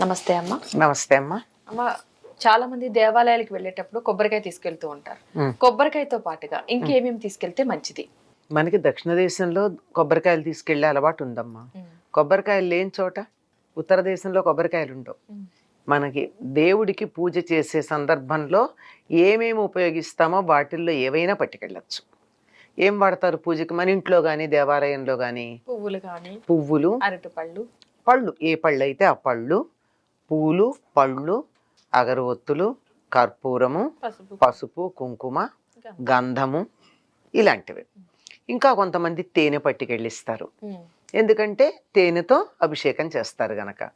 నమస్తే అమ్మ. నమస్తే అమ్మా. అమ్మ చాలా మంది దేవాలయాలకు వెళ్ళేటప్పుడు కొబ్బరికాయ తీసుకెళ్తూ ఉంటారు. కొబ్బరికాయతో పాటుగా ఇంకేమేమి తీసుకెళ్తే మంచిది? మనకి దక్షిణ దేశంలో కొబ్బరికాయలు తీసుకెళ్ళే అలవాటు ఉందమ్మా. కొబ్బరికాయలు లేని చోట ఉత్తర దేశంలో కొబ్బరికాయలు ఉండవు. మనకి దేవుడికి పూజ చేసే సందర్భంలో ఏమేమి ఉపయోగిస్తామో వాటిల్లో ఏవైనా పట్టుకెళ్ళచ్చు. ఏం వాడతారు పూజకి? మన ఇంట్లో కానీ దేవాలయంలో కానీ పువ్వులు కానీ పువ్వులు అరటిపళ్ళు పళ్ళు. ఏ పళ్ళు అయితే ఆ పళ్ళు. పూలు పళ్ళు అగరవత్తులు కర్పూరము పసుపు. కుంకుమ గంధము ఇలాంటివి. ఇంకా కొంతమంది తేనె పట్టుకెళ్ళిస్తారు. ఎందుకంటే తేనెతో అభిషేకం చేస్తారు గనక.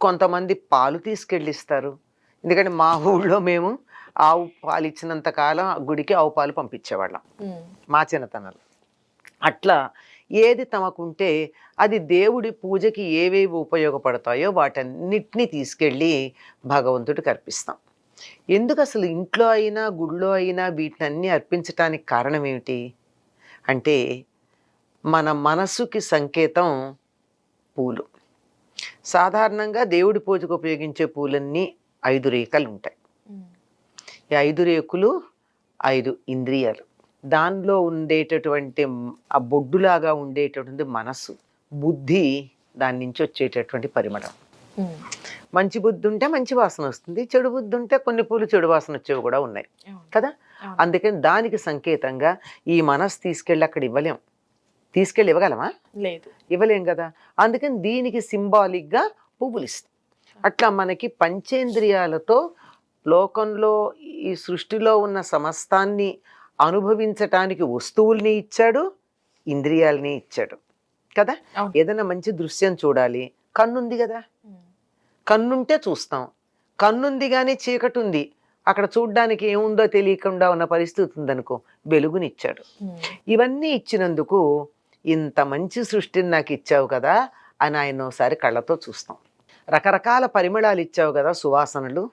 కొంతమంది పాలు తీసుకెళ్ళిస్తారు. ఎందుకంటే మా ఊళ్ళో మేము ఆవు పాలు ఇచ్చినంత కాలం ఆ గుడికి ఆవు పాలు పంపించేవాళ్ళం. మా చిన్నతనంలో. అట్లా ఏది తమకుంటే అది దేవుడి పూజకి ఏవేవి ఉపయోగపడతాయో వాటన్నిటినీ తీసుకెళ్ళి భగవంతుడికి అర్పిస్తాం ఎందుకు అసలు ఇంట్లో అయినా గుళ్ళో అయినా వీటినన్నీ అర్పించటానికి కారణం ఏమిటి అంటే మన మనసుకి సంకేతం పూలు. సాధారణంగా దేవుడి పూజకు ఉపయోగించే పూలన్నీ ఐదు రేఖలు ఉంటాయి. ఈ ఐదు రేకులు ఐదు ఇంద్రియాలు. దానిలో ఉండేటటువంటి ఆ బొడ్డులాగా ఉండేటటువంటి మనస్సు బుద్ధి దాని నుంచి వచ్చేటటువంటి పరిమళం. మంచి బుద్ధి ఉంటే మంచి వాసన వస్తుంది చెడు బుద్ధి ఉంటే కొన్ని పూలు చెడు వాసన వచ్చేవి కూడా ఉన్నాయి. కదా. అందుకని దానికి సంకేతంగా ఈ మనసు తీసుకెళ్ళి అక్కడ ఇవ్వలేం. తీసుకెళ్ళి ఇవ్వగలమా? లేదు. ఇవ్వలేం కదా? అందుకని దీనికి సింబాలిక్గా పువ్వులు ఇస్తాం. అట్లా మనకి పంచేంద్రియాలతో లోకంలో ఈ సృష్టిలో ఉన్న సమస్తాన్ని అనుభవించటానికి వస్తువుల్ని ఇచ్చాడు ఇంద్రియాలని ఇచ్చాడు. కదా. ఏదైనా మంచి దృశ్యం చూడాలి. కన్నుంది కదా. కన్నుంటే చూస్తాం. కన్నుంది కానీ చీకటి ఉంది అక్కడ చూడ్డానికి ఏముందో తెలియకుండా ఉన్న పరిస్థితి ఉందనుకో వెలుగునిచ్చాడు. ఇవన్నీ ఇచ్చినందుకు ఇంత మంచి సృష్టిని నాకు ఇచ్చావు కదా అని ఆయన ఒకసారి కళ్ళతో చూస్తాం. రకరకాల పరిమళాలు ఇచ్చావు కదా సువాసనలు.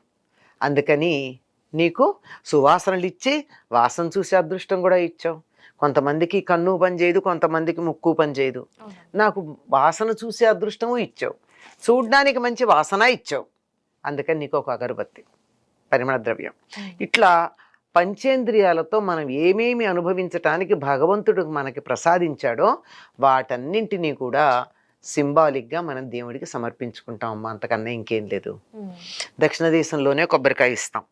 అందుకని నీకు సువాసనలు ఇచ్చి వాసన చూసే అదృష్టం కూడా ఇచ్చావు. కొంతమందికి కన్ను పని చేయదు కొంతమందికి ముక్కు పని చేయదు. నాకు వాసన చూసే అదృష్టము ఇచ్చావు. చూడ్డానికి మంచి వాసన ఇచ్చావు. అందుకని నీకు ఒక అగరబత్తి పరిమళ ద్రవ్యం. ఇట్లా పంచేంద్రియాలతో మనం ఏమేమి అనుభవించటానికి భగవంతుడు మనకి ప్రసాదించాడో వాటన్నింటినీ కూడా సింబాలిక్గా మనం దేవుడికి సమర్పించుకుంటాం అమ్మా. అంతకన్నా ఇంకేం లేదు. దక్షిణ దేశంలోనే కొబ్బరికాయ ఇస్తాం.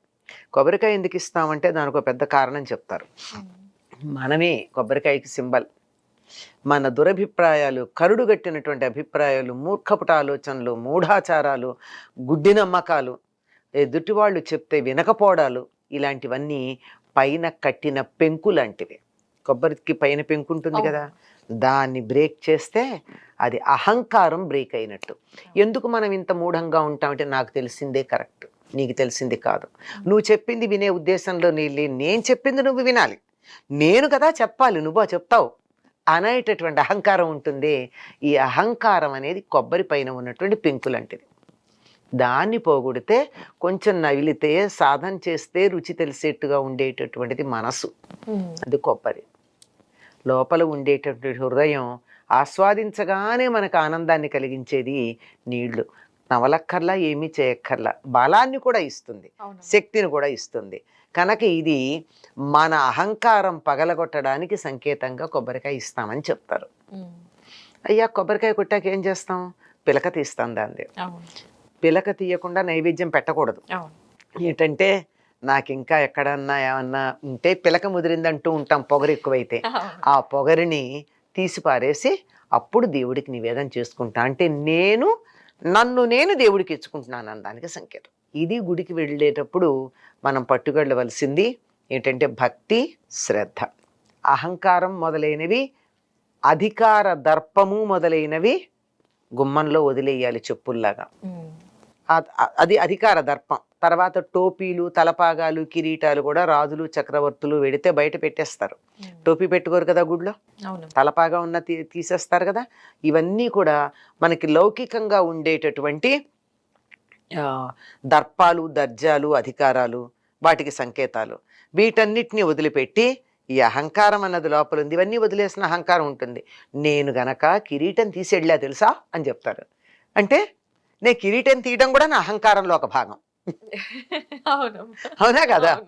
కొబ్బరికాయ ఎందుకు ఇస్తామంటే దానికి ఒక పెద్ద కారణం చెప్తారు. మనమే కొబ్బరికాయకి సింబల్. మన దురభిప్రాయాలు కరుడుగట్టినటువంటి అభిప్రాయాలు మూర్ఖపుట ఆలోచనలు మూఢాచారాలు గుడ్డి నమ్మకాలు ఎదుటివాళ్ళు చెప్తే వినకపోవడాలు ఇలాంటివన్నీ పైన కట్టిన పెంకు లాంటివి. కొబ్బరికి పైన పెంకు ఉంటుంది కదా దాన్ని బ్రేక్ చేస్తే అది అహంకారం బ్రేక్ అయినట్టు. ఎందుకు మనం ఇంత మూఢంగా ఉంటామంటే నాకు తెలిసిందే కరెక్ట్. నీకు తెలిసింది కాదు. నువ్వు చెప్పింది వినే ఉద్దేశంలో నీ లే- నేను చెప్పింది నువ్వు వినాలి. నేను కదా చెప్పాలి నువ్వు చెప్తావు? అనేటటువంటి అహంకారం ఉంటుంది. ఈ అహంకారం అనేది కొబ్బరి పైన ఉన్నటువంటి పెంకు లాంటిది దాన్ని పోగొడితే కొంచెం నవిలితే సాధన చేస్తే రుచి తెలిసేట్టుగా ఉండేటటువంటిది మనసు. అది కొబ్బరి. లోపల ఉండేటటువంటి హృదయం ఆస్వాదించగానే మనకు ఆనందాన్ని కలిగించేది నీళ్ళు. నవలక్కర్లా ఏమీ చేయక్కర్లా బలాన్ని కూడా ఇస్తుంది. శక్తిని కూడా ఇస్తుంది కనుక ఇది మన అహంకారం పగలగొట్టడానికి సంకేతంగా కొబ్బరికాయ ఇస్తామని చెప్తారు. అయ్యా కొబ్బరికాయ కొట్టాక ఏం చేస్తాం పిలక తీస్తాం దాన్ని. పిలక తీయకుండా నైవేద్యం పెట్టకూడదు. ఏంటంటే నాకు ఇంకా ఎక్కడన్నా ఏమన్నా ఉంటే పిలక ముదిరిందంటూ ఉంటాం పొగరు ఎక్కువైతే. ఆ పొగరిని తీసి పారేసి అప్పుడు దేవుడికి నివేదన చేసుకుంటా అంటే నేను నన్ను నేను దేవుడికి ఇచ్చుకుంటున్నాను అనడానికి సంకేతం. ఇది గుడికి వెళ్ళేటప్పుడు మనం పట్టుకెళ్ళవలసింది ఏంటంటే భక్తి శ్రద్ధ. అహంకారం మొదలైనవి అధికార దర్పము మొదలైనవి గుమ్మంలో వదిలేయాలి చెప్పుల్లాగా. అది అధికార దర్పం. తర్వాత టోపీలు తలపాగాలు కిరీటాలు కూడా రాజులు చక్రవర్తులు వెడితే బయట పెట్టేస్తారు. టోపీ పెట్టుకోరు కదా గుడిలో? అవును. తలపాగా ఉన్న తీ- తీసేస్తారు కదా? ఇవన్నీ కూడా మనకి లౌకికంగా ఉండేటటువంటి దర్పాలు దర్జాలు అధికారాలు వాటికి సంకేతాలు. వీటన్నిటిని వదిలిపెట్టి ఈ అహంకారం అన్నది లోపల ఉంది. ఇవన్నీ వదిలేసిన అహంకారం ఉంటుంది. నేను గనక కిరీటం తీసేళ్ళా తెలుసా? అని చెప్తారు. అంటే నేను కిరీటం తీయడం కూడా నా అహంకారంలో ఒక భాగం. అవును. అవునా కదా?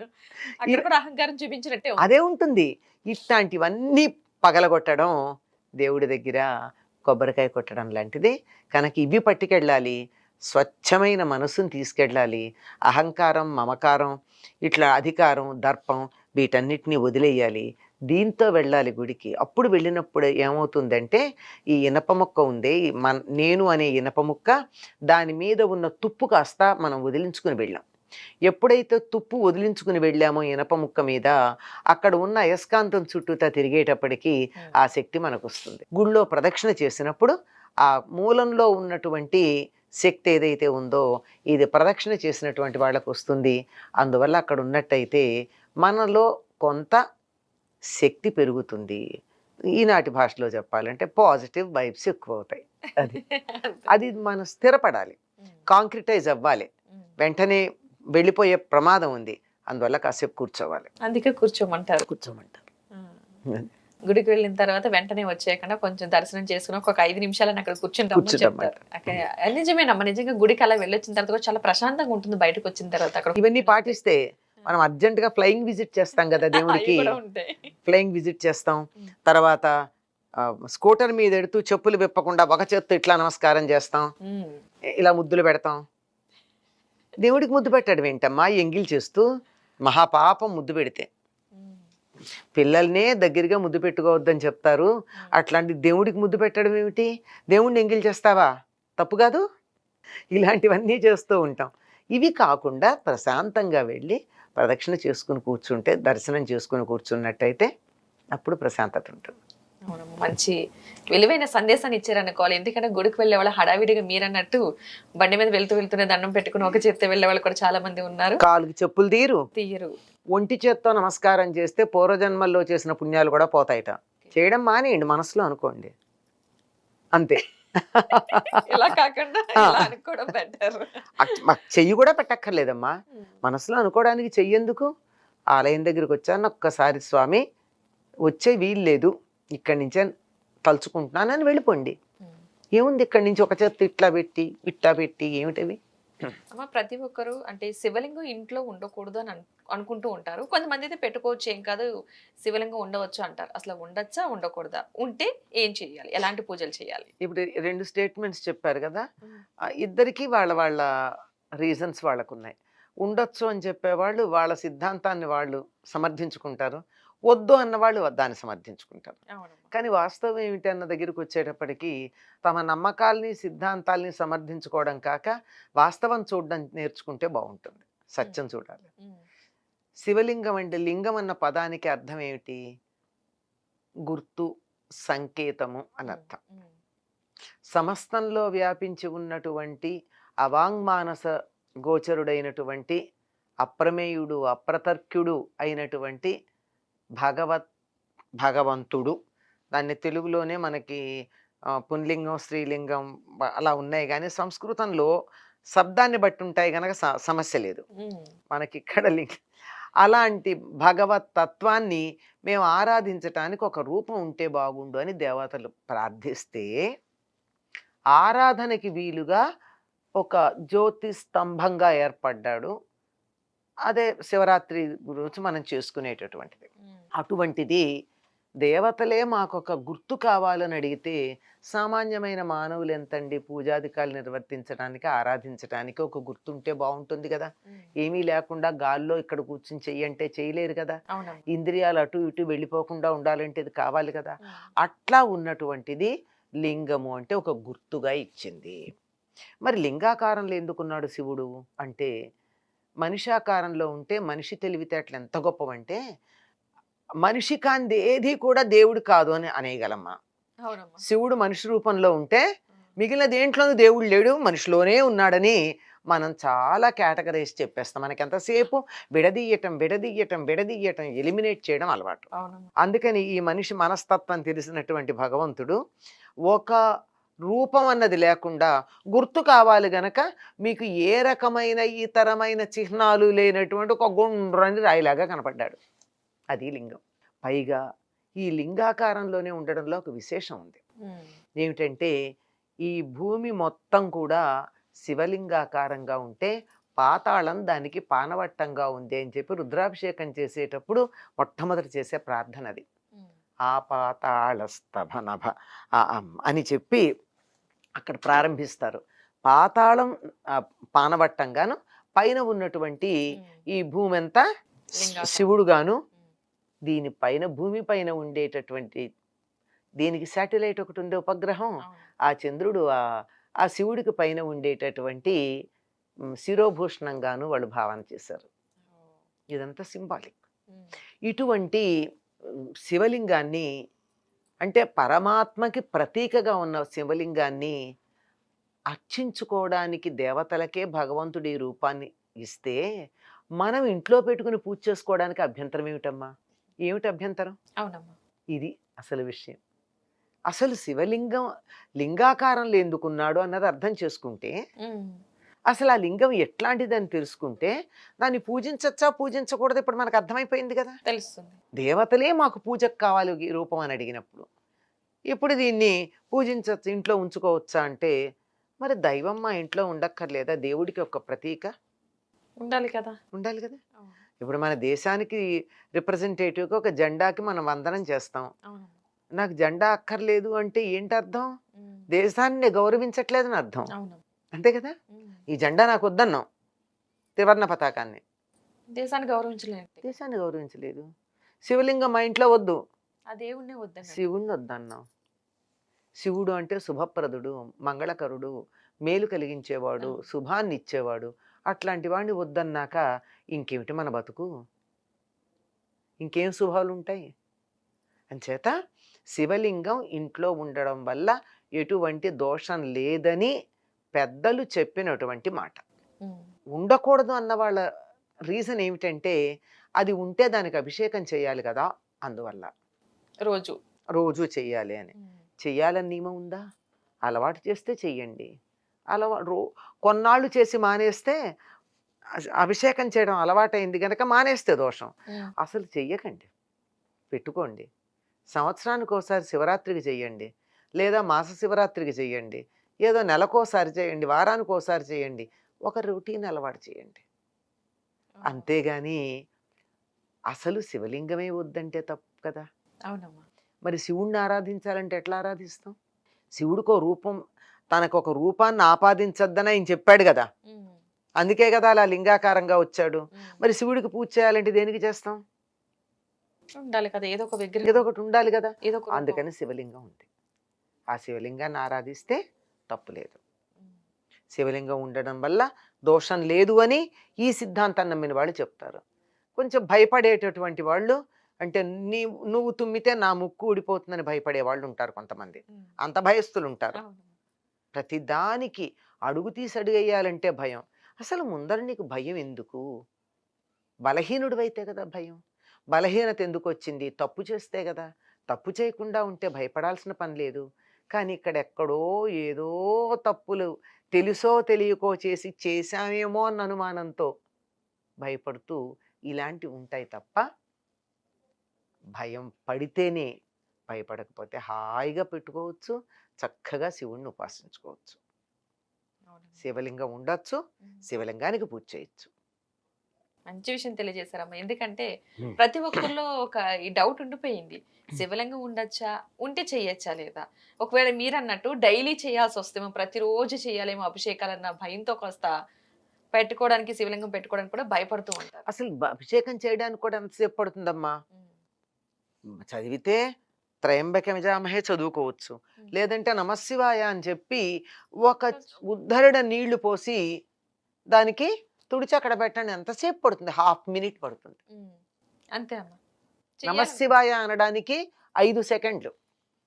అహంకారం చూపించినట్టే. అదే ఉంటుంది. ఇట్లాంటివన్నీ పగలగొట్టడం దేవుడి దగ్గర కొబ్బరికాయ కొట్టడం లాంటిది. కనుక ఇవి పట్టుకెళ్ళాలి. స్వచ్ఛమైన మనసుని తీసుకెళ్ళాలి. అహంకారం మమకారం ఇట్లా అధికారం దర్పం వీటన్నిటిని వదిలేయాలి. దీంతో వెళ్ళాలి గుడికి. అప్పుడు వెళ్ళినప్పుడు ఏమవుతుందంటే ఈ ఇనప ముక్క ఉంది మన నేను అనే ఇనప ముక్క దాని మీద ఉన్న తుప్పు కాస్త మనం వదిలించుకుని వెళ్ళాం. ఎప్పుడైతే తుప్పు వదిలించుకుని వెళ్ళామో ఇనప ముక్క మీద అక్కడ ఉన్న అయస్కాంతం చుట్టూతా తిరిగేటప్పటికి ఆ శక్తి మనకు వస్తుంది గుళ్ళో ప్రదక్షిణ చేసినప్పుడు ఆ మూలంలో ఉన్నటువంటి శక్తి ఏదైతే ఉందో ఇది ప్రదక్షిణ చేసినటువంటి వాళ్ళకు వస్తుంది అందువల్ల అక్కడ ఉన్నట్టయితే మనలో కొంత శక్తి పెరుగుతుంది. ఈనాటి భాషలో చెప్పాలంటే పాజిటివ్ వైబ్స్ ఎక్కువ అవుతాయి అది. అది మనం స్థిరపడాలి. కాంక్రిటైజ్ అవ్వాలి. వెంటనే వెళ్ళిపోయే ప్రమాదం ఉంది. అందువల్ల కాసేపు కూర్చోవాలి. అందుకే కూర్చోమంటారు. కూర్చోమంటారు. గుడికి వెళ్ళిన తర్వాత వెంటనే వచ్చేయకుండా కొంచెం దర్శనం చేసుకుని ఒక ఐదు నిమిషాలని అక్కడ కూర్చుంటామని. చెప్తారు. నిజమేనమ్మా నిజంగా గుడికి అలా వెళ్ళొచ్చిన తర్వాత చాలా ప్రశాంతంగా ఉంటుంది బయటకు వచ్చిన తర్వాత అక్కడ. ఇవన్నీ పాటిస్తే మనం అర్జెంట్గా ఫ్లయింగ్ విజిట్ చేస్తాం కదా దేవుడికి. ఫ్లయింగ్ విజిట్ చేస్తాం. తర్వాత స్కూటర్ మీద ఎడుతూ చెప్పులు విప్పకుండా ఒక చేత్తో ఇట్లా నమస్కారం చేస్తాం. ఇలా ముద్దులు పెడతాం. దేవుడికి ముద్దు పెట్టడం ఏంటమ్మా? ఎంగిల్ చేస్తూ మహాపాపం ముద్దు పెడితే. పిల్లల్నే దగ్గరగా ముద్దు పెట్టుకోవద్దని చెప్తారు. అట్లాంటి దేవుడికి ముద్దు పెట్టడం ఏమిటి? దేవుడిని ఎంగిల్ చేస్తావా? తప్పు కాదు? ఇలాంటివన్నీ చేస్తూ ఉంటాం. ఇవి కాకుండా ప్రశాంతంగా వెళ్ళి ప్రదక్షిణ చేసుకుని కూర్చుంటే దర్శనం చేసుకుని కూర్చున్నట్టయితే అప్పుడు ప్రశాంతత ఉంటుంది. మంచి విలువైన సందేశాన్ని ఇచ్చారనుకోవాలి ఎందుకంటే గుడికి వెళ్ళే వాళ్ళు హడావిడిగా మీరన్నట్టు బండి మీద వెళ్తూ వెళ్తూనే దండం పెట్టుకుని ఒక చేత్తో వెళ్ళే వాళ్ళు కూడా చాలా మంది ఉన్నారు. కాలుకి చెప్పులు తీరు. తీయరు ఒంటి చేత్తో నమస్కారం చేస్తే పూర్వజన్మల్లో చేసిన పుణ్యాలు కూడా పోతాయట. చేయడం మానేయండి మనసులో అనుకోండి. అంతే. ఇలా కాకుండా అనుకోవడం బెటర్ చెయ్యి కూడా పెట్టక్కర్లేదమ్మా. మనసులో అనుకోవడానికి చెయ్యేందుకు ఆలయం దగ్గరికి వచ్చాను ఒక్కసారి స్వామి వచ్చే వీలు లేదు. ఇక్కడి నుంచే తలుచుకుంటున్నానని వెళ్ళిపోండి. ఏముంది ఇక్కడి నుంచి ఒక చేతి ఇట్లా పెట్టి ఇట్లా పెట్టి ఏమిటవి? అమ్మ ప్రతి ఒక్కరు అంటే శివలింగం ఇంట్లో ఉండకూడదు అని అను- అనుకుంటూ ఉంటారు. కొంతమంది అయితే పెట్టుకోవచ్చు ఏం కాదు శివలింగం ఉండవచ్చు అంటారు. అసలు ఉండొచ్చా ఉండకూడదా? ఉంటే ఏం చేయాలి ఎలాంటి పూజలు చేయాలి ఇప్పుడు రెండు స్టేట్మెంట్స్ చెప్పారు కదా. ఇద్దరికి వాళ్ళ వాళ్ళ రీజన్స్ వాళ్ళకు ఉన్నాయి ఉండొచ్చు అని చెప్పేవాళ్ళు వాళ్ళ సిద్ధాంతాన్ని వాళ్ళు సమర్థించుకుంటారు. వద్దు అన్నవాళ్ళు దాన్ని సమర్థించుకుంటారు. కానీ వాస్తవం ఏమిటి అన్న దగ్గరికి వచ్చేటప్పటికి తమ నమ్మకాల్ని సిద్ధాంతాల్ని సమర్థించుకోవడం కాక వాస్తవం చూడడం నేర్చుకుంటే బాగుంటుంది. సత్యం చూడాలి. శివలింగం అంటే లింగం అన్న పదానికి అర్థం ఏమిటి? గుర్తు సంకేతము అని అర్థం. సమస్తంలో వ్యాపించి ఉన్నటువంటి అవాంగ్మానస గోచరుడైనటువంటి అప్రమేయుడు అప్రతర్క్యుడు అయినటువంటి భగవత్ భగవంతుడు. దాన్ని తెలుగులోనే మనకి పుంలింగం స్త్రీలింగం అలా ఉన్నాయి. కానీ సంస్కృతంలో శబ్దాన్ని బట్టి ఉంటాయి కనుక సమస్య లేదు. మనకి ఇక్కడ లింగ అలాంటి భగవత్ తత్వాన్ని మేము ఆరాధించటానికి ఒక రూపం ఉంటే బాగుండు అని దేవతలు ప్రార్థిస్తే ఆరాధనకి వీలుగా ఒక జ్యోతి స్తంభంగా ఏర్పడ్డాడు. అదే శివరాత్రి గురించి మనం చేసుకునేటటువంటిది. అటువంటిది దేవతలే మాకు ఒక గుర్తు కావాలని అడిగితే సామాన్యమైన మానవులు ఎంతండి? పూజాధికారులు నిర్వర్తించడానికి ఆరాధించడానికి ఒక గుర్తుంటే బాగుంటుంది కదా. ఏమీ లేకుండా గాల్లో ఇక్కడ కూర్చుని చెయ్యంటే చేయలేరు కదా. ఇంద్రియాలు అటు ఇటు వెళ్ళిపోకుండా ఉండాలంటే ఇది కావాలి కదా. అట్లా ఉన్నటువంటిది లింగము అంటే ఒక గుర్తుగా ఇచ్చింది. మరి లింగాకారంలో ఎందుకున్నాడు శివుడు? అంటే మనిషాకారంలో ఉంటే మనిషి తెలివితేటలు ఎంత గొప్పవంటే మనిషి కాంది ఏది కూడా దేవుడు కాదు అని అనేయగలమ్మా శివుడు మనిషి రూపంలో ఉంటే మిగిలిన దేంట్లోనూ దేవుడు లేడు మనిషిలోనే ఉన్నాడని మనం చాలా కేటగరైజ్ చెప్పేస్తాం. మనకి ఎంతసేపు విడదీయటం విడదీయటం విడదీయటం ఎలిమినేట్ చేయడం అలవాటు. అందుకని ఈ మనిషి మనస్తత్వం తెలిసినటువంటి భగవంతుడు ఒక రూపం అన్నది లేకుండా గుర్తు కావాలి గనక మీకు ఏ రకమైన ఇతరమైన చిహ్నాలు లేనటువంటి ఒక గుండ్రని రాయిలాగా కనపడ్డాడు. అది లింగం పైగా ఈ లింగాకారంలోనే ఉండడంలో ఒక విశేషం ఉంది. ఏమిటంటే ఈ భూమి మొత్తం కూడా శివలింగాకారంగా ఉంటే పాతాళం దానికి పానవట్టంగా ఉంది అని చెప్పి రుద్రాభిషేకం చేసేటప్పుడు మొట్టమొదటి చేసే ప్రార్థన అది. ఆ పాతాళస్తభనభ అని చెప్పి అక్కడ ప్రారంభిస్తారు పాతాళం పానవట్టంగాను పైన ఉన్నటువంటి. ఈ భూమి అంతా. శివుడుగాను. దీనిపైన భూమి పైన ఉండేటటువంటి దీనికి శాటిలైట్ ఒకటి ఉండే ఉపగ్రహం. ఆ చంద్రుడు ఆ ఆ శివుడికి పైన ఉండేటటువంటి శిరోభూషణంగాను వాళ్ళు భావన చేశారు. ఇదంతా సింబాలిక్. ఇటువంటి శివలింగాన్ని అంటే పరమాత్మకి ప్రతీకగా ఉన్న శివలింగాన్ని అర్చించుకోవడానికి దేవతలకే భగవంతుడు రూపాన్ని ఇస్తే మనం ఇంట్లో పెట్టుకుని పూజ చేసుకోవడానికి అభ్యంతరం ఏమిటమ్మా ఏమిటి అభ్యంతరం? అవునమ్మా. ఇది అసలు విషయం. అసలు శివలింగం లింగాకారంలో ఎందుకున్నాడు అన్నది అర్థం చేసుకుంటే. అసలు ఆ లింగం ఎట్లాంటిదని తెలుసుకుంటే దాన్ని పూజించచ్చా పూజించకూడదు? ఇప్పుడు మనకు అర్థమైపోయింది కదా. తెలుస్తుంది. దేవతలే మాకు పూజకు కావాలి ఈ రూపం అని అడిగినప్పుడు. ఇప్పుడు దీన్ని పూజించచ్చు ఇంట్లో ఉంచుకోవచ్చా అంటే మరి దైవం మా ఇంట్లో ఉండక్కర్లేదా? దేవుడికి ఒక ప్రతీక. ఉండాలి కదా. ఉండాలి కదా. ఇప్పుడు మన దేశానికి రిప్రజెంటేటివ్గా ఒక జెండాకి మనం వందనం చేస్తాం. నాకు జెండా అక్కర్లేదు అంటే ఏంటి అర్థం. దేశాన్ని గౌరవించట్లేదని అర్థం. అంతే కదా. ఈ జెండా నాకు వద్దన్నాం. త్రివర్ణ పతాకాన్ని. దేశాన్ని గౌరవించలేదు దేశాన్ని గౌరవించలేదు. శివలింగం మా ఇంట్లో వద్దు. ఆ దేవుణ్ణే వద్దండి శివుణ్ణి వద్దన్నాం. శివుడు అంటే శుభప్రదుడు మంగళకరుడు మేలు కలిగించేవాడు. శుభాన్ని ఇచ్చేవాడు అట్లాంటి వాడిని వద్దన్నాక ఇంకేమిటి మన బతుకు? ఇంకేం శుభాలు ఉంటాయి అంచేత శివలింగం ఇంట్లో ఉండడం వల్ల ఎటువంటి దోషం లేదని పెద్దలు చెప్పినటువంటి మాట. ఉండకూడదు అన్న వాళ్ళ రీజన్ ఏమిటంటే అది ఉంటే దానికి అభిషేకం చేయాలి కదా అందువల్ల. రోజు. రోజు చెయ్యాలి అని. చెయ్యాలని నియమం ఉందా? అలవాటు చేస్తే చెయ్యండి. అలవా రో కొన్నాళ్ళు చేసి మానేస్తే అభిషేకం చేయడం అలవాటైంది కనుక మానేస్తే దోషం. అసలు చెయ్యకండి. పెట్టుకోండి. సంవత్సరానికి ఒకసారి శివరాత్రికి చెయ్యండి. లేదా మాస శివరాత్రికి చెయ్యండి. ఏదో నెలకోసారి చేయండి వారానికి ఒకసారి చేయండి ఒక రొటీన్ అలవాటు చేయండి అంతేగాని అసలు శివలింగమే వద్దంటే తప్పు కదా. అవునమ్మా. మరి శివుణ్ణి ఆరాధించాలంటే ఎట్లా ఆరాధిస్తాం? శివుడికో రూపం తనకు ఒక రూపాన్ని ఆపాదించద్దని ఆయన చెప్పాడు కదా. అందుకే కదా అలా లింగాకారంగా వచ్చాడు. మరి శివుడికి పూజ చేయాలంటే దేనికి చేస్తాం? ఉండాలి కదా ఏదో ఒక విగ్రహం. ఏదో ఒకటి ఉండాలి కదా. ఏదో. అందుకని శివలింగం ఉంది. ఆ శివలింగాన్ని ఆరాధిస్తే తప్పు లేదు. శివలింగం ఉండడం వల్ల దోషం లేదు అని ఈ సిద్ధాంతాన్ని నమ్మిన వాళ్ళు చెప్తారు. కొంచెం భయపడేటటువంటి వాళ్ళు అంటే నీ నువ్వు తుమ్మితే నా ముక్కు ఊడిపోతుందని భయపడే వాళ్ళు ఉంటారు కొంతమంది. అంత భయస్తులు ఉంటారు. ప్రతిదానికి అడుగు తీసి అడుగేయాలంటే భయం. అసలు ముందర నీకు భయం ఎందుకు? బలహీనుడివైతే కదా భయం. బలహీనత ఎందుకు వచ్చింది? తప్పు చేస్తే కదా. తప్పు చేయకుండా ఉంటే భయపడాల్సిన పని లేదు. కానీ ఇక్కడ ఎక్కడో ఏదో తప్పులు తెలుసో తెలియకో చేసి చేశామేమో అన్న అనుమానంతో భయపడుతూ ఇలాంటివి ఉంటాయి తప్ప భయం పడితేనే భయపడకపోతే హాయిగా పెట్టుకోవచ్చు. చక్కగా శివుణ్ణి ఉపాసించుకోవచ్చు. శివలింగం ఉండొచ్చు. శివలింగానికి పూజ చేయొచ్చు. మంచి విషయం తెలియజేశారమ్మా. ఎందుకంటే. ప్రతి ఒక్కరిలో ఒక ఈ డౌట్ ఉండిపోయింది. శివలింగం ఉండొచ్చా? ఉంటే చెయ్యొచ్చా లేదా? ఒకవేళ మీరు అన్నట్టు డైలీ చేయాల్సి వస్తేమో ప్రతిరోజు చేయాలేమో అభిషేకాలన్న భయంతో కాస్త పెట్టుకోవడానికి శివలింగం పెట్టుకోవడానికి కూడా భయపడుతూ ఉంటారు. అసలు అభిషేకం చేయడానికి కూడా ఎంతసేపు పడుతుందమ్మా. చదివితే త్రయంబక విజామహే చదువుకోవచ్చు. లేదంటే నమశివాయ అని చెప్పి ఒక ఉద్ధరణ నీళ్ళు పోసి దానికి తుడిచి అక్కడ పెట్టండి. ఎంతసేపు పడుతుంది. హాఫ్ మినిట్ పడుతుంది. అంతే అమ్మా. నమశివాయ అనడానికి ఐదు సెకండ్లు.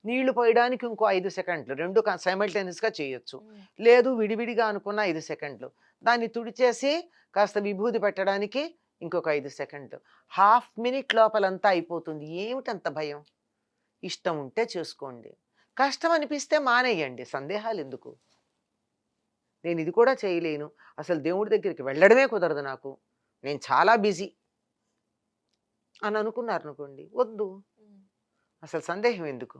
నీళ్ళు పోయడానికి ఇంకో ఐదు సెకండ్లు. రెండు simultaneous గా చేయొచ్చు. లేదు విడివిడిగా అనుకున్న ఐదు సెకండ్లు. దాన్ని తుడిచేసి కాస్త విభూది పెట్టడానికి ఇంకొక ఐదు సెకండ్లు. హాఫ్ మినిట్ లోపలంతా అయిపోతుంది. ఏమిటంత భయం? ఇష్టం ఉంటే చేసుకోండి. కష్టం అనిపిస్తే మానేయండి. సందేహాలు ఎందుకు నేను ఇది కూడా చేయలేను. అసలు దేవుడి దగ్గరికి వెళ్ళడమే కుదరదు నాకు. నేను చాలా బిజీ. అని అనుకున్నారు అనుకోండి వద్దు. అసలు సందేహం ఎందుకు?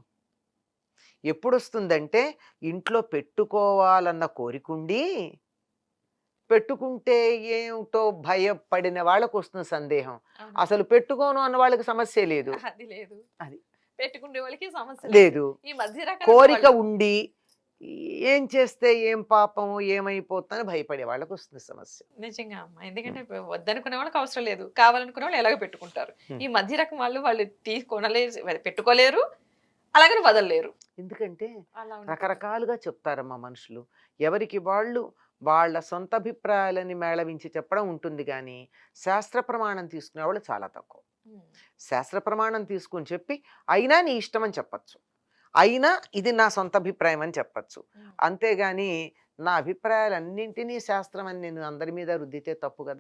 ఎప్పుడు వస్తుందంటే ఇంట్లో పెట్టుకోవాలన్న కోరికుండి పెట్టుకుంటే ఏమిటో భయపడిన వాళ్ళకు వస్తుంది సందేహం. అసలు పెట్టుకోను అన్న వాళ్ళకి సమస్య లేదు. అది లేదు. అది. పెట్టుకునే వాళ్ళకి సమస్య లేదు. ఈ మధ్య కోరిక ఉండి ఏం చేస్తే ఏం పాపం ఏమైపోతుందని భయపడే వాళ్ళకు వస్తుంది సమస్య. నిజంగా అమ్మా. ఎందుకంటే వద్దనుకునే వాళ్ళకి అవసరం లేదు. కావాలనుకునే వాళ్ళు ఎలాగో పెట్టుకుంటారు. ఈ మధ్య రకం వాళ్ళు వాళ్ళు తీసుకొనలేరు పెట్టుకోలేరు అలాగని వదలలేరు. ఎందుకంటే. రకరకాలుగా చెప్తారమ్మా మనుషులు. ఎవరికి వాళ్ళు వాళ్ళ సొంత అభిప్రాయాలని మేళవించి చెప్పడం ఉంటుంది కానీ శాస్త్ర ప్రమాణం తీసుకునే వాళ్ళు చాలా తక్కువ. శాస్త్ర ప్రమాణం తీసుకుని చెప్పి అయినా నీ ఇష్టం అని చెప్పచ్చు. అయినా ఇది నా సొంత అభిప్రాయం అని చెప్పచ్చు. అంతేగాని నా అభిప్రాయాలన్నింటినీ శాస్త్రం అని నేను అందరి మీద రుద్దితే తప్పు కదా!